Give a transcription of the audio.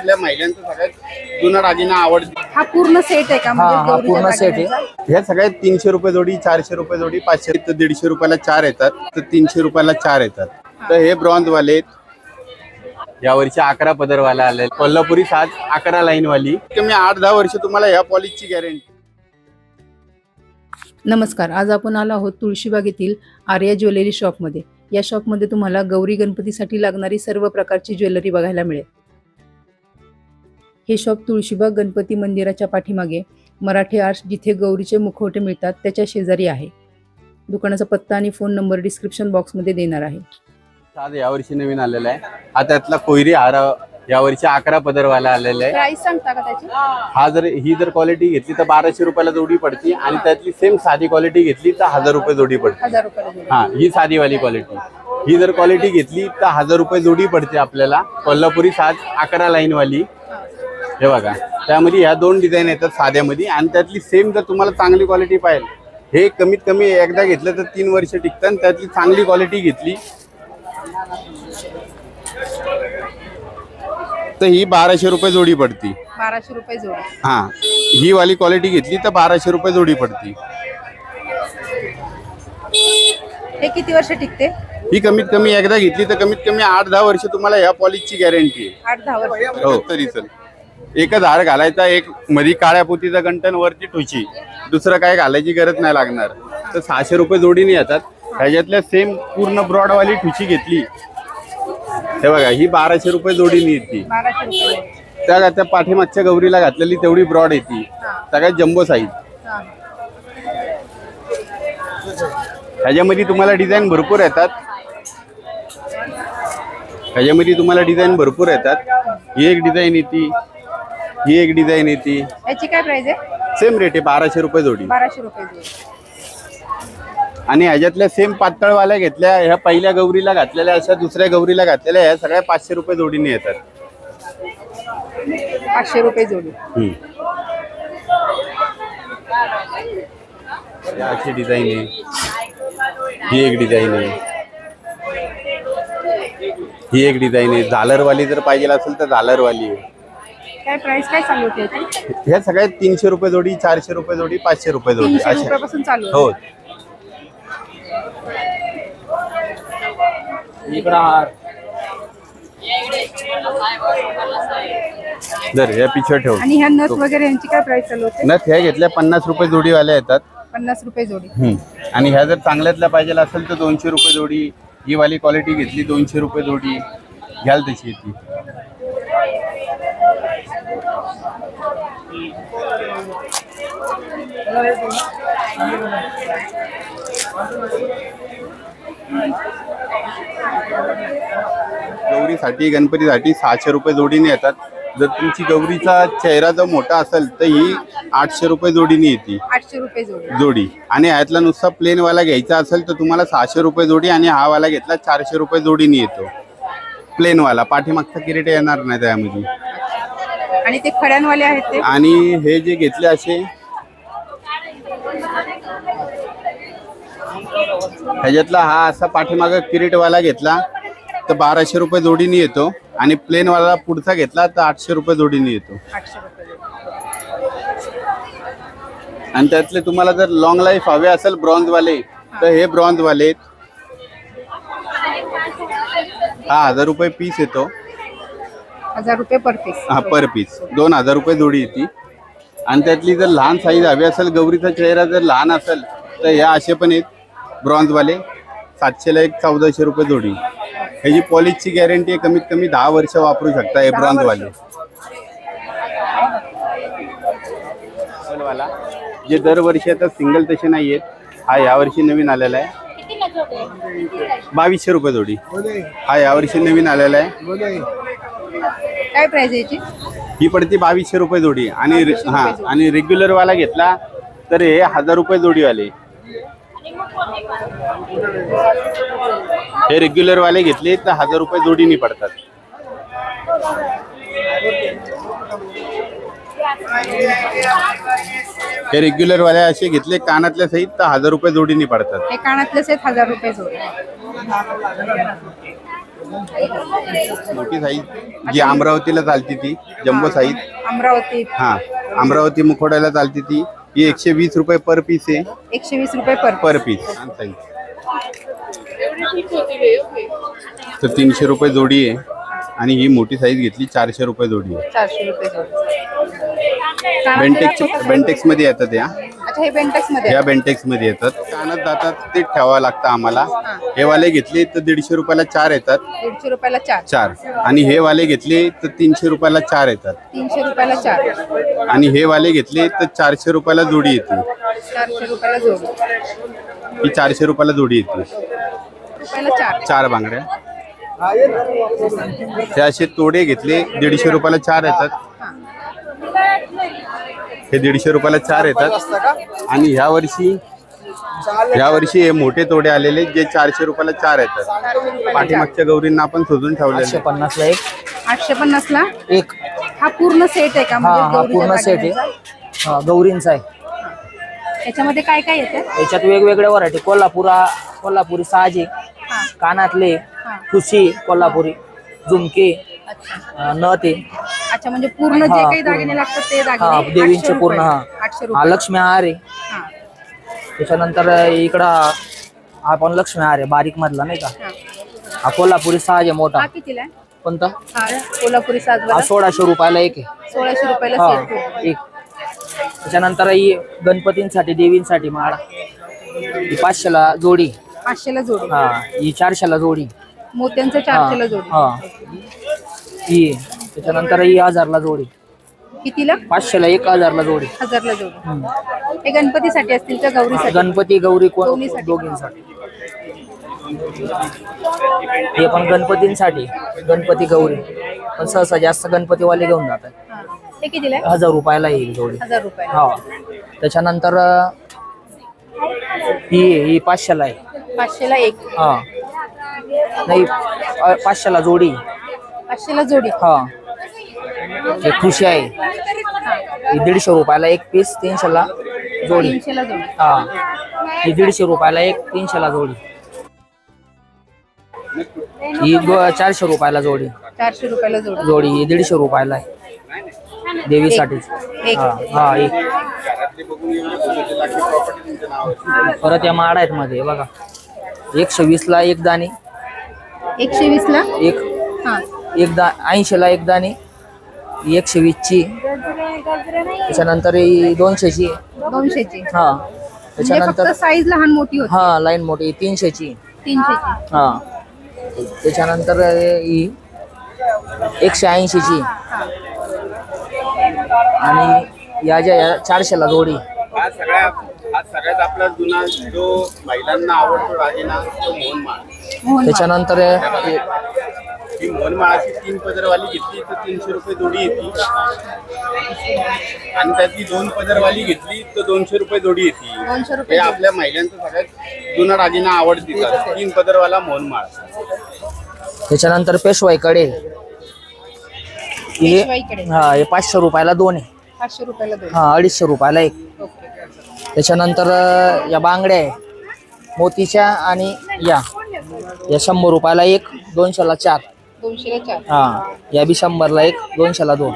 आपल्या महिलांचं सगळ्यात जुना दागिना आवडते. हा पूर्ण सेट आहे का? हा, हा, गौरीच्या पूर्ण set आहे. ह्या सगळ्यात तीनशे रुपये जोडी चारशे रुपये जोडी पाचशे तर दीडशे रुपयाला चार येतात. तर तीनशे रुपयाला चार येतात. तर हे ब्रॉन्झ वाले आहेत. यावर्षी अकरा पदरवाला आले कोल्हापुरी साज अकरा लाईन वाली कमी आठ दहा वर्ष तुम्हाला या पॉलिशची गॅरंटी नमस्कार. आज आपण आलो आहोत तुळशीबाग येथील आर्या ज्वेलरी शॉपमध्ये. या शॉपमध्ये तुम्हाला गौरी गणपतीसाठी लागणारी सर्व प्रकारची ज्वेलरी बघायला मिळेल. हे शॉप तुळशीबाग गणपती मंदिराच्या पाठीमागे मराठी आर्ट्स जिथे गौरीचे मुखवटे मिळतात त्याच्या शेजारी आहे. दुकानाचा पत्ता आणि फोन नंबर डिस्क्रिप्शन बॉक्समध्ये देणार आहे. साज यावर्षी नवीन आलेला आहे. हा त्यातला कोयरी हार यावर्षी अकरा पदरवाला आलेला आहे. प्राइस सांगता का त्याची? हा जर ही जर क्वालिटी घेतली तर बाराशे रुपयाला जोडी पडते आणि त्यातली सेम साधी क्वालिटी घेतली तर हजार रुपये जोडी पडते. हजार रुपये हा ही साधीवाली क्वालिटी ही जर क्वालिटी घेतली तर हजार रुपये जोडी पडते आपल्याला. कोल्हापुरी साज अकरा लाईन वाली हे बघा त्यामध्ये ह्या दोन डिझाईन येतात साध्यामध्ये आणि त्यातली सेम जर तुम्हाला चांगली क्वालिटी पाहिजे हे कमीत कमी एकदा घेतलं तर तीन वर्ष टिकतं आणि त्यातली चांगली क्वालिटी घेतली. तर ही बाराशे रुपये जोडी पडती. बाराशे रुपये जोड. हा ही वाली क्वालिटी घेतली तर बाराशे रुपये जोडी पडती. हे किती वर्ष टिकते? ही कमीत कमी एकदा घेतली तर कमीत कमी आठ दहा वर्ष तुम्हाला या पॉलिशची गॅरंटी आहे. आठ दहा वर्ष. हो. तरी चल एकच हार घालायचा एक मधी काळ्या पोतीचा गंटन वरती ठुशी. दुसरं काय घालायची गरज नाही लागणार. तर सहाशे रुपये जोडीने येतात. ह्याच्यातल्या सेम पूर्ण ब्रॉडवाली ठुशी घेतली. हे बघा ही बाराशे रुपये जोडीने येते. त्या त्या पाठीमागच्या गौरीला घातलेली तेवढी ब्रॉड येते. सगळ्यात जम्बो साईज हा. ह्याच्यामध्ये तुम्हाला डिझाईन भरपूर येतात. ह्याच्यामध्ये तुम्हाला डिझाईन भरपूर येतात. ही एक डिझाईन येते. ही एक डिझाईन येते याची काय प्राइस आहे? सेम रेट आहे बाराशे रुपये जोडी. बाराशे रुपये जोड. आणि ह्याच्यातल्या सेम पातळवाल्या घेतल्या ह्या पहिल्या गौरीला घातलेल्या अशा दुसऱ्या गौरीला घातलेल्या ह्या सगळ्या पाचशे रुपये जोडीने येतात. पाचशे रुपये जोडी. हम्म. ही अशी डिझाईन आहे. ही एक डिझाईन आहे. ही एक डिझाईन आहे. झालरवाली जर पाहिजे असेल तर झालरवाली आहे. काय प्राइस काय होती याची ह्या सगळ्यात तीनशे रुपये जोडी चारशे रुपये जोडी पाचशे रुपये जोडी तीनशे अशा. रुपयापासून चालू आहे. हो. जर पिछे ठेव. आणि ह्या नथ वगैरे यांची काय प्राइस चालू होते? नथ ह्या घेतल्या पन्नास रुपये जोडीवाल्या येतात. पन्नास रुपये जोडी. हम्म. आणि ह्या जर चांगल्यातल्या पाहिजे असेल तर दोनशे रुपये जोडी. ही वाली क्वालिटी घेतली दोनशे रुपये जोडी. घ्याल तशी येते गौरीसाठी गणपतीसाठी सहाशे रुपये जोडीने येतात. जर तुमची गौरीचा चेहरा जर मोठा असेल तर ही आठशे रुपये जोडीने येते. आठशे रुपये जोडी. जोडी. आणि ह्यातला नुसता प्लेन वाला घ्यायचा असेल तर तुम्हाला सहाशे रुपये जोडी आणि हा वाला घेतला चारशे रुपये जोडीने येतो. प्लेन वाला. पाठीमागचा किरीट येणार नाही त्यामध्ये आणि ते खड्यांवाले आहेत ते आणि हे जे घेतले असे ह्याच्यातला हा असा पाठीमाग किरीटवाला घेतला तर बाराशे रुपये जोडीने येतो आणि प्लेन वाला पुढचा घेतला तर आठशे रुपये जोडीने येतो. आणि त्यातले तुम्हाला जर लॉंग लाईफ हवे असेल ब्रॉन्झ वाले तर हे ब्रॉन्झ वाले आहेत. हा हजार रुपये पीस येतो हजार रुपये पर पीस हा पर पीस दोन हजार रुपये जोडी येते. आणि त्यातली जर लहान साईज हवी असेल गौरीचा चेहरा जर लहान असेल तर ह्या असे पण आहेत ब्रॉन्झवाले सातशेला एक चौदाशे रुपये जोडी. ह्याची पॉलिशची गॅरंटी आहे कमीत कमी दहा वर्ष वापरू शकता हे ब्रॉन्झवाले. वाला जे दरवर्षी आता सिंगल तसे नाही आहेत हा यावर्षी नवीन आलेला आहे. बावीसशे रुपये जोडी. हा यावर्षी नवीन आलेला आहे. काय प्राइस याची? ही पडते बावीसशे रुपये जोडी. आणि रे- हा आणि रेग्युलर वाला घेतला तर हे हजार रुपये जोडीवाले हे रेग्युलर वाले घेतले तर हजार रुपये जोडीने पडतात. हे रेग्युलर वाले असे घेतले कानातल्या सहित तर हजार रुपये जोडीने पडतात. हे कानातलेच आहेत हजार रुपये जोडी. मोठी साईज जी अमरावतीला चालती ती जम्बो साईज. अमरावती. हा अमरावती मुखोड्याला चालती ती. ही एकशे वीस रुपये पर पीस आहे. एकशे वीस रुपये पर पर पीस. साईज. तर तीनशे रुपये जोडी आहे. आणि ही मोठी साईज घेतली चारशे रुपये जोडी आहे. चारशे रुपये जोडी. बेंटेक्स बेंटेक्समध्ये येतात या? अच्छा हे बेंटेक्समध्ये या बेंटेक्समध्ये येतात. कानात जातात ते ठेवावं लागतं आम्हाला. हे वाले घेतले तर दीडशे रुपयाला चार येतात. दीडशे रुपयाला चार. चार. आणि हे वाले घेतले तर तीनशे रुपयाला चार येतात. तीनशे रुपयाला चार. आणि हे वाले घेतले तर चारशे रुपयाला जोडी येते. चारशे रुपयाला जोडी. ही चारशे रुपयाला जोडी येते. रुपयाला चार. चार बांगड्या. हे असे तोडे घेतले दीडशे रुपयाला चार येतात. हा. दीडशे रुपयाला चार येतात. आणि ह्या वर्षी ह्या वर्षी हे मोठे तोडे आलेले जे चारशे रुपयाला चार येतात. पाठीमागच्या गौरींना आपण शोधून आठशे ठेवलेले पन्नासला एक. आठशे पन्नासला? एक. हा पूर्ण सेट आहे का? हा म्हणजे हा पूर्ण सेट आहे? हा, गौरींचा आहे. याच्यामध्ये काय काय येते? याच्यात वेगवेगळ्या व्हरायटी कोल्हापुरा कोल्हापुरी साजे. हा कानातले हा. ठुशी कोल्हापुरी झुमके आहे अच्छा म्हणजे पूर्ण जे हा, काही. दागिने लागतात ते हा दागिने. देवींचे 800 पूर्ण हा. हा लक्ष्मी हार आहे हा, त्याच्यानंतर इकडं हा पण लक्ष्मी हार आहे बारीक मधला नाही का? हा. हा कोल्हापुरी साज आहे मोठा. हा कोणता? हा कोल्हापुरी हा साजवाला सोळाशे रुपयाला एक आहे. सोळाशे रुपयाला हा एक. त्याच्यानंतर ही गणपतींसाठी देवींसाठी माळा. ही पाचशेला जोडी. पाचशेला जोडी. हा ही चारशेला जोडी. मोत्यांचं हा चारशेला जोडी. हा. ही त्याच्यानंतर ही हजारला जोडी. कितीला? पाचशेला एक हजारला जोडी. हजारला जोडी. हम्म. हे गणपतीसाठी असतील का गौरीसाठी? गणपती गौरी कोण? दोन्हीसाठी. दोघींसाठी. हे पण गणपतींसाठी. गणपती गौरी. पण सहसा जास्त गणपतीवाले घेऊन जातात. हा. हे कितीला आहे? हजार रुपयाला येईल जोडी. हजार रुपये हा. त्याच्यानंतर अं, ही ही पाचशेला आहे. पाचशेला एक. हा. नाही अं, पाचशेला जोडी. पाचशेला जोडी. हा. हे खुशी आहे. ही दीडशे रुपयाला एक पीस तीनशेला जोडी. तीनशेला जोडी. हा. ही दीडशे रुपयाला एक तीनशेला जोडी. ही दो- चारशे रुपयाला जोडी. चारशे रुपयाला जोडी. जोडी ही दीडशे रुपयाला आहे. देवीसाठीच एक. हा हा एक. परत या माडा आहेत मध्ये बघा. एकशे वीसला एक दाणी. एकशे वीस ला एक. हा. एक दा ऐंशीला एक दाणी. ही एकशे वीसची त्याच्यानंतर ही दोनशेची. दोनशेची. हा. म्हणजे त्याच्यानंतर साईज लहान मोठी होती. हा लाईन मोठी. तीनशेची. तीनशेची. हा. त्याच्यानंतर ही एकशे ऐंशीची आणि या ज्या या चारशेला जोडी. हा सगळ्यात आपला जुना जो महिलांना आवडतो दागिना तो मोहनमाळ. मोहन त्याच्यानंतर हे- ही मोहनमाळाची तीन पदरवाली घेतली तर तीनशे रुपये जोडी येते. आणि त्यातली दोन पदरवाली घेतली तर दोनशे रुपये जोडी येते. दोनशे हे रुपये आपल्या महिलांचा सगळ्यात जुना दागिना आवडतीचा तीन पदरवाला मोहनमाळ. त्याच्यानंतर पेशवाईकडे. हे पेशवाईकडे. हा हे पाचशे रुपयाला दोन आहे. पाचशे रुपयाला दोन. हा अडीचशे रुपयाला एक. ओके. त्याच्यानंतर या बांगड्या आहे. मोतीच्या आणि या. या शंभर रुपयाला एक दोनशेला चार. दोनशेला चार. हा या बी शंभरला एक दोनशेला दोन.